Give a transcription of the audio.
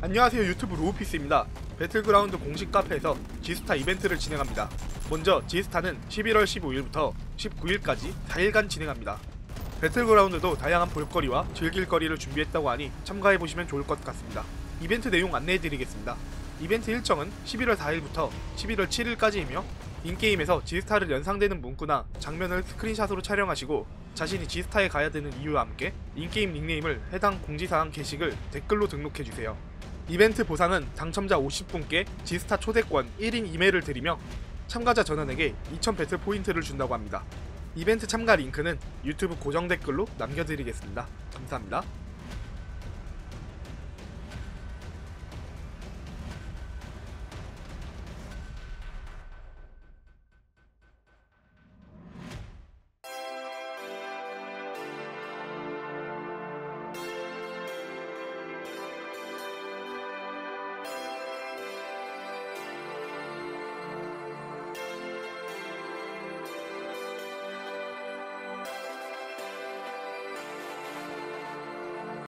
안녕하세요 유튜브 로우피스입니다. 배틀그라운드 공식 카페에서 지스타 이벤트를 진행합니다. 먼저 지스타는 11월 15일부터 19일까지 4일간 진행합니다. 배틀그라운드도 다양한 볼거리와 즐길거리를 준비했다고 하니 참가해보시면 좋을 것 같습니다. 이벤트 내용 안내해드리겠습니다. 이벤트 일정은 11월 4일부터 11월 7일까지이며 인게임에서 지스타를 연상되는 문구나 장면을 스크린샷으로 촬영하시고 자신이 지스타에 가야 되는 이유와 함께 인게임 닉네임을 해당 공지사항 게시글 댓글로 등록해주세요. 이벤트 보상은 당첨자 50분께 지스타 초대권 1인 2매를 드리며 참가자 전원에게 2000 배틀 포인트를 준다고 합니다. 이벤트 참가 링크는 유튜브 고정 댓글로 남겨드리겠습니다. 감사합니다.